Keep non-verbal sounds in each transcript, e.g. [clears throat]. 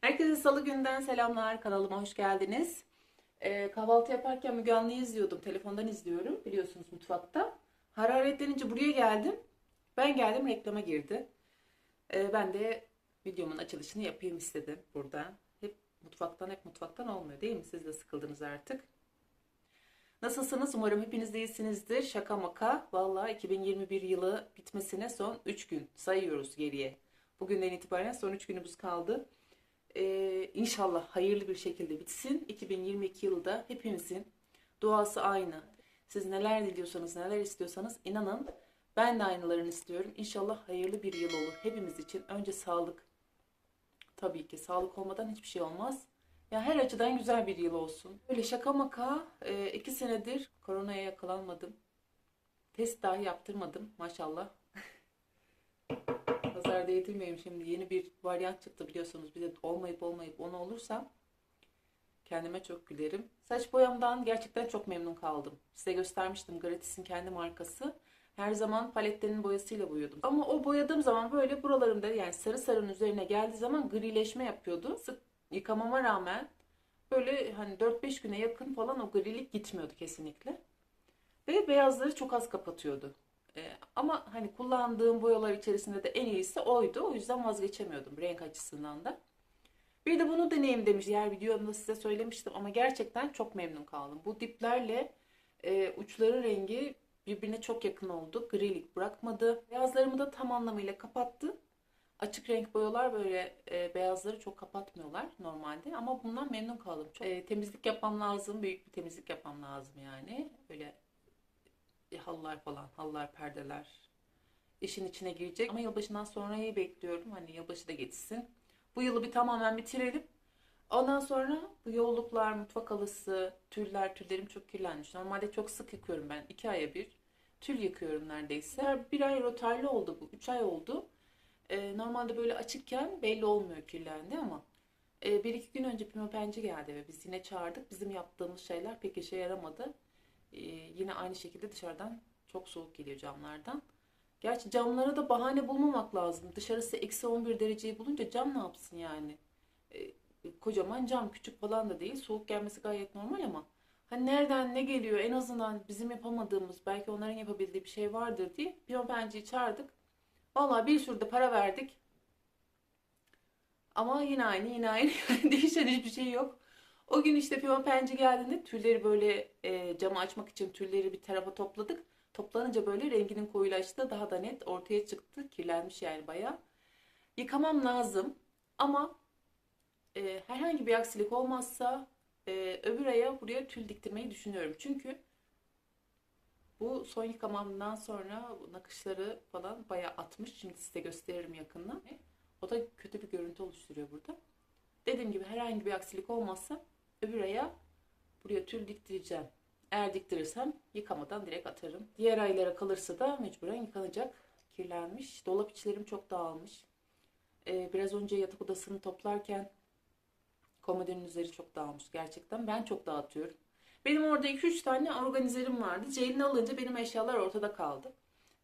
Herkese salı günden selamlar. Kanalıma hoş geldiniz. Ee, kahvaltı yaparken Müge Anlı'yı izliyordum. Telefondan izliyorum. Biliyorsunuz mutfakta. Hararetlenince buraya geldim. Ben geldim reklama girdi. Ee, ben de videomun açılışını yapayım istedim burada. Hep mutfaktan hep mutfaktan olmuyor değil mi? Siz de sıkıldınız artık. Nasılsınız? Umarım hepiniz de iyisinizdir. Şaka maka. Valla 2021 yılı bitmesine son 3 gün sayıyoruz geriye. Bugünden itibaren son 3 günümüz kaldı. Ee, inşallah hayırlı bir şekilde bitsin. 2022 yılda hepimizin duası aynı. Siz neler diliyorsanız, neler istiyorsanız inanın ben de aynılarını istiyorum. İnşallah hayırlı bir yıl olur. Hepimiz için önce sağlık. Tabii ki sağlık olmadan hiçbir şey olmaz. Ya her açıdan güzel bir yıl olsun. Öyle şaka maka e, iki senedir koronaya yakalanmadım. Test dahi yaptırmadım maşallah. Nazar değdirmeyeyim şimdi. Yeni bir varyant çıktı biliyorsunuz. Bir de olmayıp olmayıp onu olursa kendime çok gülerim. Saç boyamdan gerçekten çok memnun kaldım. Size göstermiştim. Gratis'in kendi markası. Her zaman paletlerin boyasıyla boyuyordum. Ama o boyadığım zaman böyle buralarımda yani sarı sarının üzerine geldiği zaman grileşme yapıyordu. Sık yıkamama rağmen böyle hani 4-5 güne yakın falan o grilik gitmiyordu kesinlikle. Ve beyazları çok az kapatıyordu. Ee, ama hani kullandığım boyalar içerisinde de en iyisi oydu. O yüzden vazgeçemiyordum renk açısından da. Bir de bunu deneyim demiş. Diğer videomda size söylemiştim ama gerçekten çok memnun kaldım. Bu diplerle e, uçları rengi birbirine çok yakın oldu. Grilik bırakmadı. Beyazlarımı da tam anlamıyla kapattı. Açık renk boyalar böyle e, beyazları çok kapatmıyorlar normalde ama bundan memnun kaldım. Çok, e, temizlik yapmam lazım. Büyük bir temizlik yapmam lazım yani. Böyle e, halılar falan, halılar, perdeler işin içine girecek. Ama yılbaşından sonrayı bekliyorum. Hani yılbaşı da geçsin. Bu yılı bir tamamen bitirelim. Ondan sonra bu yolluklar, mutfak halısı, tüller, tüllerim çok kirlenmiş. Normalde çok sık yıkıyorum ben. iki aya bir tül yıkıyorum neredeyse. Bir ay rotarlı oldu bu. Üç ay oldu. Ee, normalde böyle açıkken belli olmuyor kirlendi ama e, bir iki gün önce pimapenci geldi ve biz yine çağırdık. Bizim yaptığımız şeyler pek işe yaramadı. Ee, yine aynı şekilde dışarıdan çok soğuk geliyor camlardan. Gerçi camlara da bahane bulmamak lazım. Dışarısı eksi 11 dereceyi bulunca cam ne yapsın yani? Ee, kocaman cam küçük falan da değil. Soğuk gelmesi gayet normal ama hani nereden ne geliyor en azından bizim yapamadığımız belki onların yapabildiği bir şey vardır diye pimapenciyi çağırdık. Vallahi bir sürü de para verdik. Ama yine aynı yine aynı [laughs] değişen hiçbir şey yok. O gün işte pimapenci geldiğinde tülleri böyle e, camı açmak için tülleri bir tarafa topladık. Toplanınca böyle renginin koyulaştı daha da net ortaya çıktı. Kirlenmiş yani bayağı. Yıkamam lazım ama e, herhangi bir aksilik olmazsa e, öbür aya buraya tül diktirmeyi düşünüyorum. Çünkü bu son yıkamamdan sonra nakışları falan bayağı atmış. Şimdi size gösteririm yakından. O da kötü bir görüntü oluşturuyor burada. Dediğim gibi herhangi bir aksilik olmazsa öbür aya buraya tül diktireceğim. Eğer diktirirsem yıkamadan direkt atarım. Diğer aylara kalırsa da mecburen yıkanacak. Kirlenmiş. Dolap içlerim çok dağılmış. Ee, biraz önce yatak odasını toplarken komodinin üzeri çok dağılmış gerçekten. Ben çok dağıtıyorum. Benim orada 2-3 tane organizerim vardı. Ceylin'i alınca benim eşyalar ortada kaldı.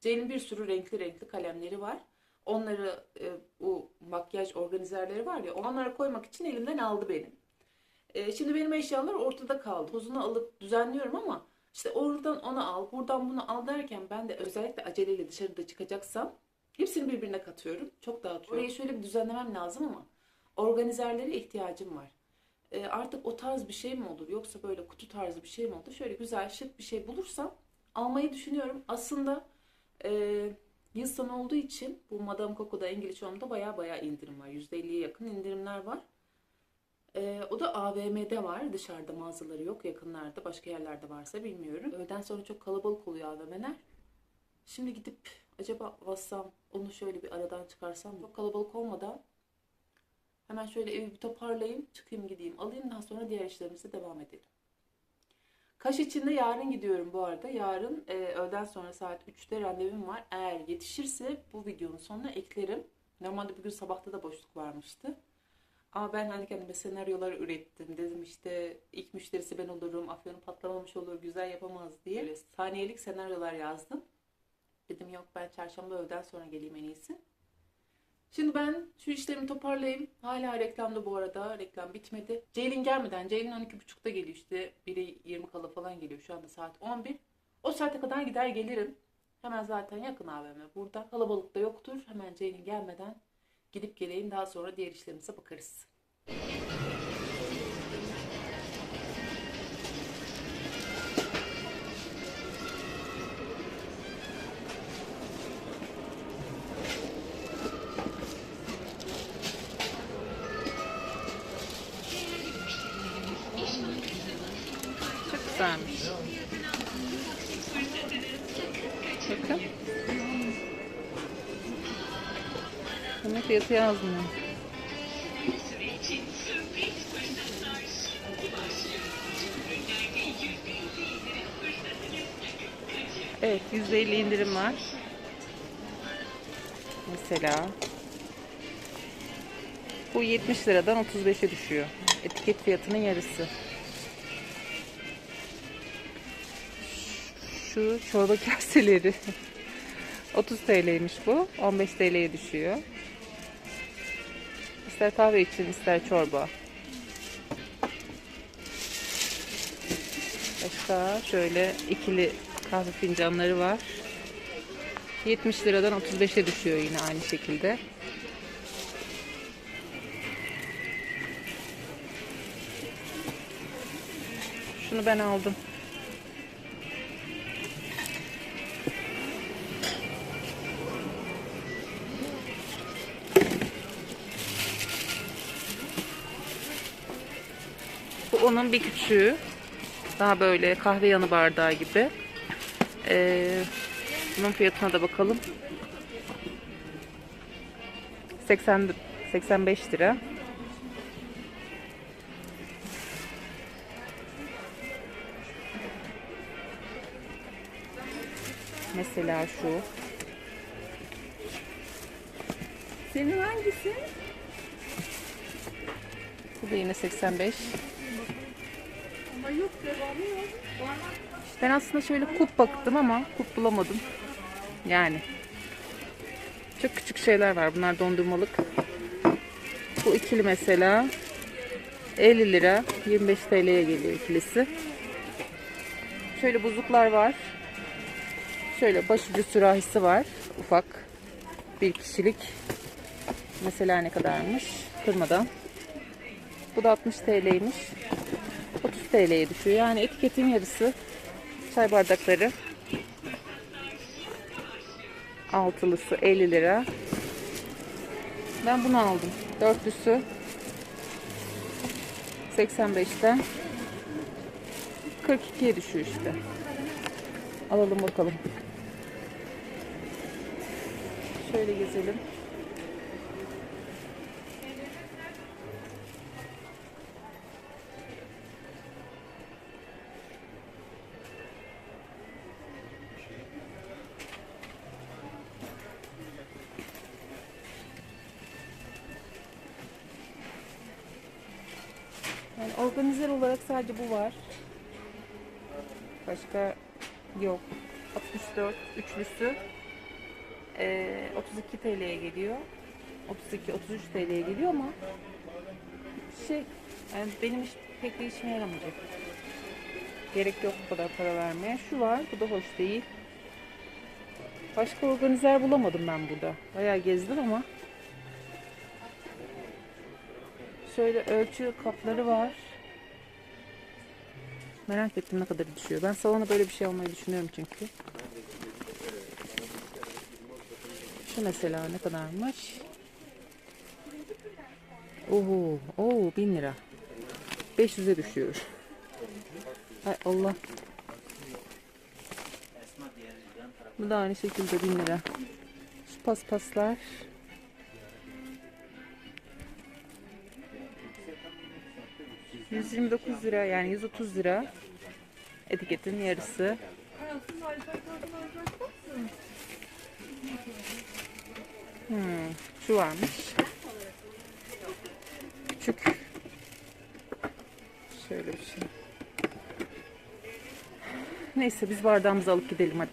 Ceylin bir sürü renkli renkli kalemleri var. Onları e, bu makyaj organizerleri var ya onlara koymak için elimden aldı benim. E, şimdi benim eşyalar ortada kaldı. Tozunu alıp düzenliyorum ama işte oradan onu al, buradan bunu al derken ben de özellikle aceleyle dışarıda çıkacaksam hepsini birbirine katıyorum. Çok dağıtıyorum. Orayı şöyle bir düzenlemem lazım ama organizerlere ihtiyacım var. E, artık o tarz bir şey mi olur yoksa böyle kutu tarzı bir şey mi olur? Şöyle güzel şık bir şey bulursam almayı düşünüyorum. Aslında e, yıl sonu olduğu için bu Madame Coco'da İngiliz Home'da baya baya indirim var. %50'ye yakın indirimler var. E, o da AVM'de var. Dışarıda mağazaları yok. Yakınlarda başka yerlerde varsa bilmiyorum. Öğleden sonra çok kalabalık oluyor AVM'ler. Şimdi gidip acaba bassam onu şöyle bir aradan çıkarsam çok kalabalık olmadan Hemen şöyle evi bir toparlayayım, çıkayım gideyim, alayım daha sonra diğer işlerimize devam edelim. Kaş içinde yarın gidiyorum bu arada. Yarın e, öğleden sonra saat 3'te randevum var. Eğer yetişirse bu videonun sonuna eklerim. Normalde bugün sabahta da boşluk varmıştı. Ama ben hani kendime senaryolar ürettim. Dedim işte ilk müşterisi ben olurum, afyonu patlamamış olur, güzel yapamaz diye. Böyle saniyelik senaryolar yazdım. Dedim yok ben çarşamba öğleden sonra geleyim en iyisi. Şimdi ben şu işlerimi toparlayayım. Hala reklamda bu arada. Reklam bitmedi. Ceylin gelmeden, Ceylin 12.30'da geliyor işte. Biri 20 kala falan geliyor. Şu anda saat 11. O saate kadar gider gelirim. Hemen zaten yakın AVM burada. Kalabalık da yoktur. Hemen Ceylin gelmeden gidip geleyim. Daha sonra diğer işlerimize bakarız. Yazmıyor. Evet %50 indirim var. Mesela bu 70 liradan 35'e düşüyor. Etiket fiyatının yarısı. Şu çorba [laughs] kaseleri 30 TL'ymiş bu. 15 TL'ye düşüyor. İster kahve için ister çorba. Başka şöyle ikili kahve fincanları var. 70 liradan 35'e düşüyor yine aynı şekilde. Şunu ben aldım. Bu onun bir küçüğü. Daha böyle kahve yanı bardağı gibi. Ee, bunun fiyatına da bakalım. 80 85 lira. Mesela şu. Senin hangisi? Bu da yine 85. Ben aslında şöyle kup baktım ama kup bulamadım. Yani. Çok küçük şeyler var. Bunlar dondurmalık. Bu ikili mesela 50 lira 25 TL'ye geliyor ikilisi. Şöyle buzluklar var. Şöyle başucu sürahisi var. Ufak. Bir kişilik. Mesela ne kadarmış? Kırmadan. Bu da 60 TL'ymiş. 30 TL'ye düşüyor. Yani etiketin yarısı çay bardakları. Altılısı 50 lira. Ben bunu aldım. Dörtlüsü 85'ten 42'ye düşüyor işte. Alalım bakalım. Şöyle gezelim. Organizer olarak sadece bu var. Başka yok. 64 üçlüsü eee, 32 TL'ye geliyor. 32 33 TL'ye geliyor ama şey yani benim iş pek de işime yaramayacak. Gerek yok bu kadar para vermeye. Şu var. Bu da hoş değil. Başka organizer bulamadım ben burada. Bayağı gezdim ama Şöyle ölçü kapları var. Merak ettim ne kadar düşüyor. Ben salona böyle bir şey almayı düşünüyorum çünkü. Şu mesela ne kadarmış? Oho, oo 1000 lira. 500'e düşüyor. Ay Allah. Bu da aynı şekilde 1000 lira. Şu paspaslar. ...129 lira yani 130 lira... ...etiketin yarısı... Hmm, şu varmış. Küçük. Şöyle bir şey. Neyse biz bardağımızı alıp gidelim hadi.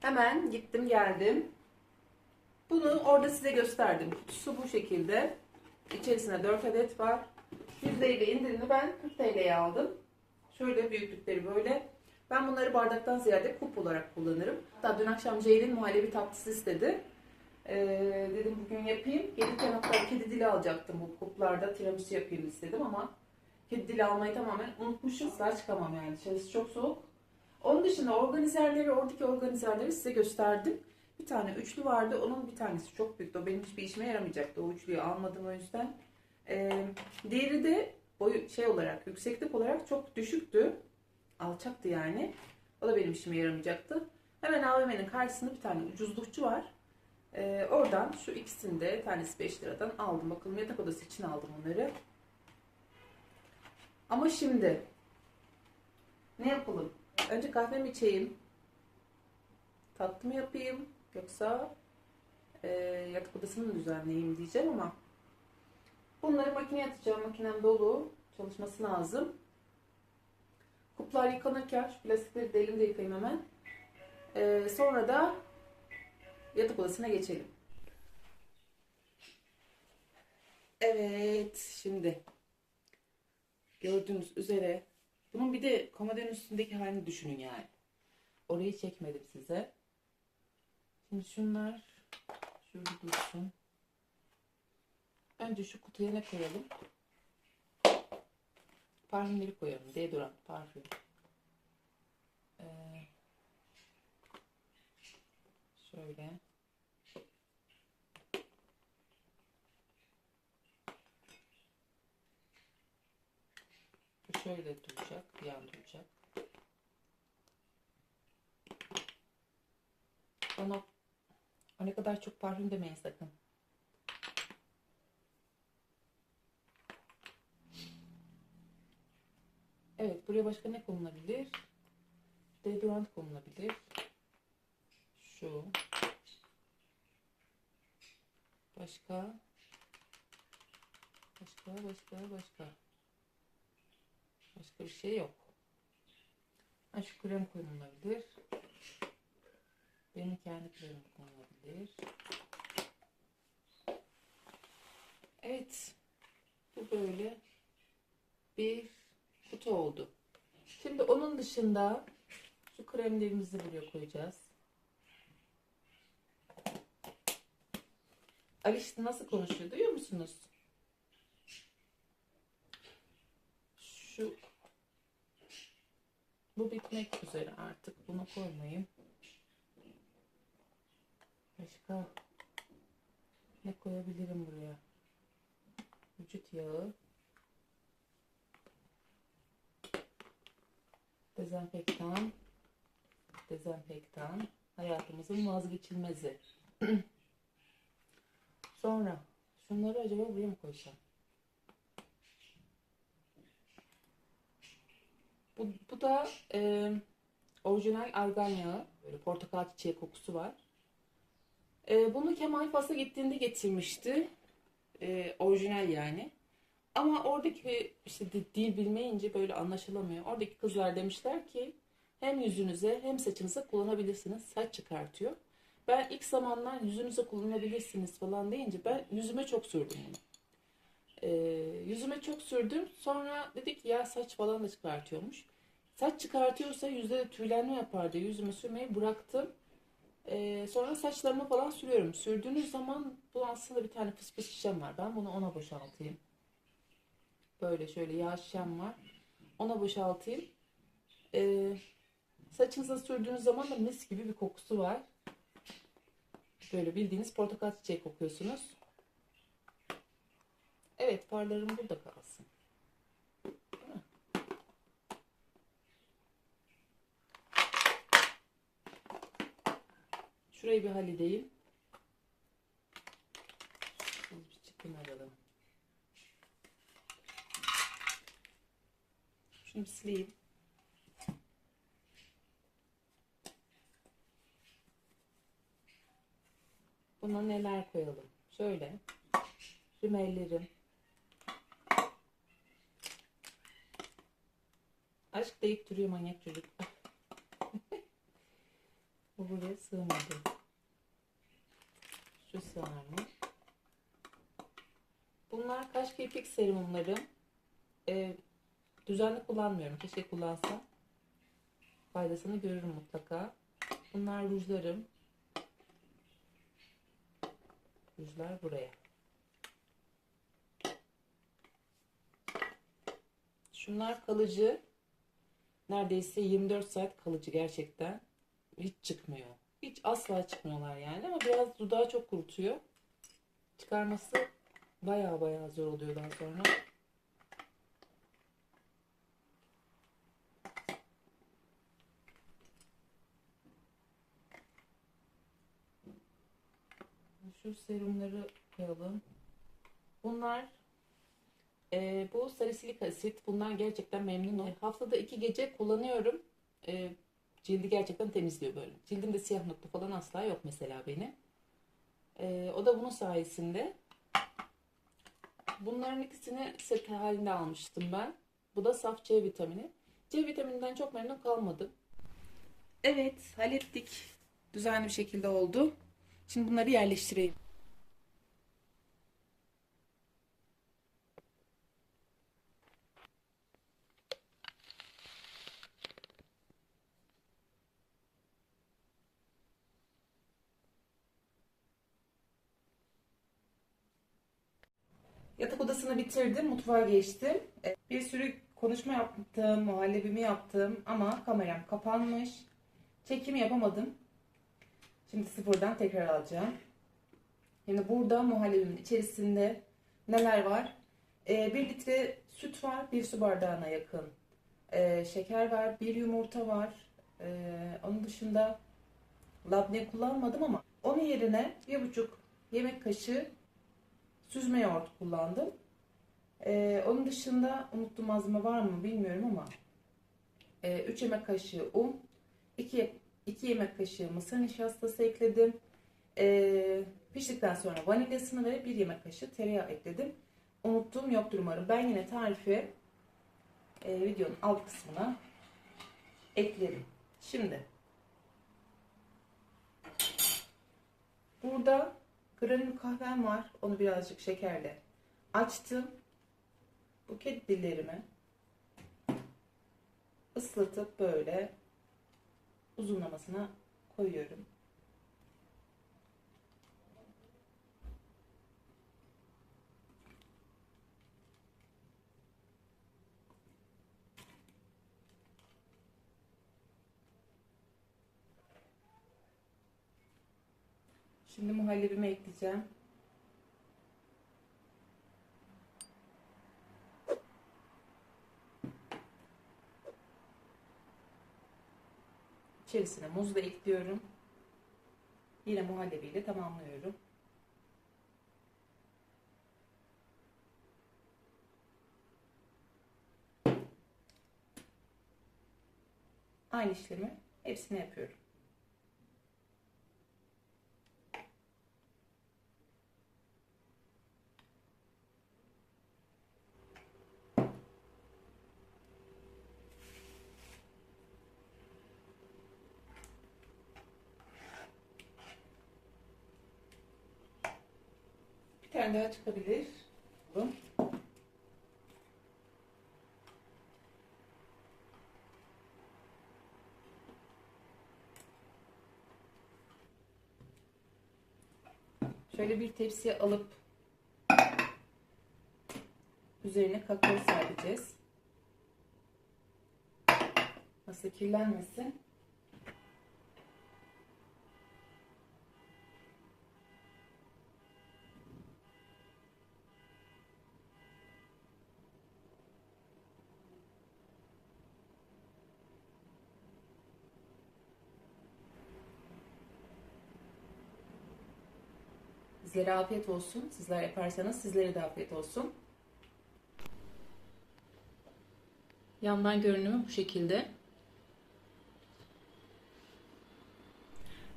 Hemen gittim geldim. Bunu orada size gösterdim. Kutusu bu şekilde. İçerisinde 4 adet var. %50 indirimli ben 40 TL'ye aldım. Şöyle büyüklükleri böyle. Ben bunları bardaktan ziyade kup olarak kullanırım. Hatta dün akşam Ceylin muhallebi tatlısı istedi. Ee, dedim bugün yapayım. Gelirken hatta kedi dili alacaktım bu kuplarda. Tiramisu yapayım istedim ama kedi dili almayı tamamen unutmuşum. Asla çıkamam yani. Dışarısı çok soğuk. Onun dışında organizerleri, oradaki organizerleri size gösterdim. Bir tane üçlü vardı. Onun bir tanesi çok büyüktü. O benim hiçbir işime yaramayacaktı. O üçlüyü almadım o yüzden. Ee, diğeri de boyu şey olarak, yükseklik olarak çok düşüktü. Alçaktı yani. O da benim işime yaramayacaktı. Hemen AVM'nin karşısında bir tane ucuzlukçu var. Ee, oradan şu ikisini de tanesi 5 liradan aldım. Bakalım yatak odası için aldım onları. Ama şimdi ne yapalım? Önce kahve mi içeyim? Tatlı mı yapayım? Yoksa e, yatak odasını mı düzenleyeyim diyeceğim ama bunları makineye atacağım. Makinem dolu. Çalışması lazım. Kuplar yıkanırken şu plastikleri de elimde yıkayayım hemen. E, sonra da yatak odasına geçelim. Evet, şimdi gördüğünüz üzere bunun bir de komodinin üstündeki halini düşünün yani. Orayı çekmedim size. Şimdi şunlar şurada dursun. Önce şu kutuya ne koyalım? Parfümleri koyalım. Deodorant, parfüm. Ee, şöyle. Bu şöyle duracak, yan duracak. O ne kadar çok parfüm demeyin sakın. Evet, buraya başka ne konulabilir? Deodorant konulabilir. Şu. Başka. Başka, başka, başka. Başka bir şey yok. Ha, şu krem konulabilir. Benim kendi kremim konulabilir. Evet. Bu böyle bir kutu oldu. Şimdi onun dışında şu kremlerimizi buraya koyacağız. Aliş nasıl konuşuyor duyuyor musunuz? Şu bu bitmek üzere artık. Bunu koymayayım. Başka ne koyabilirim buraya? Vücut yağı. Dezenfektan. Dezenfektan. Hayatımızın vazgeçilmezi. [clears throat] Sonra şunları acaba buraya mı koysam? Bu, bu da e, orijinal argan yağı. Böyle portakal çiçeği kokusu var. E, bunu Kemal Fas'a gittiğinde getirmişti. E, orijinal yani. Ama oradaki işte di- dil bilmeyince böyle anlaşılamıyor. Oradaki kızlar demişler ki hem yüzünüze hem saçınıza kullanabilirsiniz. Saç çıkartıyor. Ben ilk zamanlar yüzünüze kullanabilirsiniz falan deyince ben yüzüme çok sürdüm bunu. Ee, yüzüme çok sürdüm. Sonra dedik ya saç falan da çıkartıyormuş. Saç çıkartıyorsa yüzde de tüylenme yapar diye yüzüme sürmeyi bıraktım. Ee, sonra saçlarıma falan sürüyorum. Sürdüğünüz zaman bu aslında bir tane fıs fıs şişem var. Ben bunu ona boşaltayım. Böyle şöyle yağ şişem var. Ona boşaltayım. Ee, saçınıza sürdüğünüz zaman da mis gibi bir kokusu var. Böyle bildiğiniz portakal çiçeği kokuyorsunuz. Evet farlarım burada kalsın. Şurayı bir halledeyim. Şunu bir çıkın alalım. Şunu sileyim. Buna neler koyalım? Şöyle. Rimellerim. Aşk deyip duruyor manyak çocuk. [laughs] Bu buraya sığmadı. Sığar mı? Bunlar kaş kirpik serumları. Ee, düzenli kullanmıyorum. Keşke kullansam. Faydasını görürüm mutlaka. Bunlar rujlarım. Rujlar buraya. Şunlar kalıcı. Neredeyse 24 saat kalıcı gerçekten. Hiç çıkmıyor. Hiç asla çıkmıyorlar yani ama biraz dudağı çok kurutuyor. Çıkarması baya baya zor oluyor daha sonra. Şu serumları koyalım. Bunlar e, bu salisilik asit. Bundan gerçekten memnunum. E, haftada iki gece kullanıyorum. E, cildi gerçekten temizliyor böyle. Cildimde siyah nokta falan asla yok mesela benim. E, o da bunun sayesinde. Bunların ikisini set halinde almıştım ben. Bu da saf C vitamini. C vitamininden çok memnun kalmadım. Evet, hallettik. Düzenli bir şekilde oldu. Şimdi bunları yerleştireyim. Odasını bitirdim, mutfağa geçtim. E, Bir sürü konuşma yaptım, muhallebimi yaptım ama kameram kapanmış. Çekimi yapamadım. Şimdi sıfırdan tekrar alacağım. Şimdi burada muhallebimin içerisinde neler var? E, bir litre süt var, bir su bardağına yakın. E, şeker var, bir yumurta var. E, onun dışında labne kullanmadım ama onun yerine bir buçuk yemek kaşığı süzme yoğurt kullandım. Ee, onun dışında unuttuğum malzeme var mı bilmiyorum ama 3 yemek kaşığı un, 2, 2 yemek kaşığı mısır nişastası ekledim. Ee, piştikten sonra vanilyasını ve 1 yemek kaşığı tereyağı ekledim. Unuttuğum yoktur umarım. Ben yine tarifi e, videonun alt kısmına eklerim. Şimdi burada Granül kahvem var. Onu birazcık şekerle açtım. Bu kedi dillerimi ıslatıp böyle uzunlamasına koyuyorum. Şimdi muhallebimi ekleyeceğim. İçerisine muz da ekliyorum. Yine muhallebiyle tamamlıyorum. Aynı işlemi hepsine yapıyorum. Bir tane daha çıkabilir. Bu. Şöyle bir tepsiye alıp üzerine kakao serpeceğiz. Nasıl kirlenmesin. Sizlere afiyet olsun. Sizler yaparsanız sizlere de afiyet olsun. Yandan görünümü bu şekilde.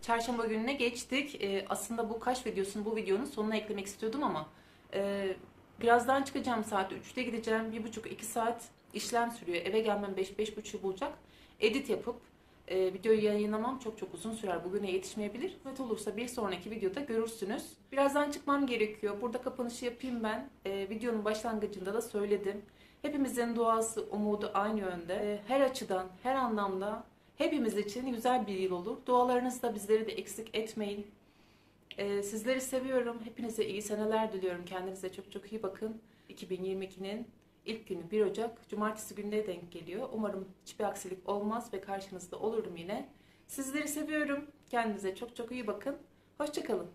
Çarşamba gününe geçtik. Ee, aslında bu kaş videosunu bu videonun sonuna eklemek istiyordum ama e, birazdan çıkacağım saat 3'te gideceğim. 1,5-2 saat işlem sürüyor. Eve gelmem 5-5.30'u bulacak. Edit yapıp e, videoyu yayınlamam çok çok uzun sürer. Bugüne yetişmeyebilir. Evet olursa bir sonraki videoda görürsünüz. Birazdan çıkmam gerekiyor. Burada kapanışı yapayım ben. E, videonun başlangıcında da söyledim. Hepimizin duası, umudu aynı yönde. E, her açıdan, her anlamda hepimiz için güzel bir yıl olur. Dualarınızda bizleri de eksik etmeyin. E, sizleri seviyorum. Hepinize iyi seneler diliyorum. Kendinize çok çok iyi bakın. 2022'nin ilk günü 1 Ocak Cumartesi gününe denk geliyor. Umarım hiçbir aksilik olmaz ve karşınızda olurum yine. Sizleri seviyorum. Kendinize çok çok iyi bakın. Hoşçakalın.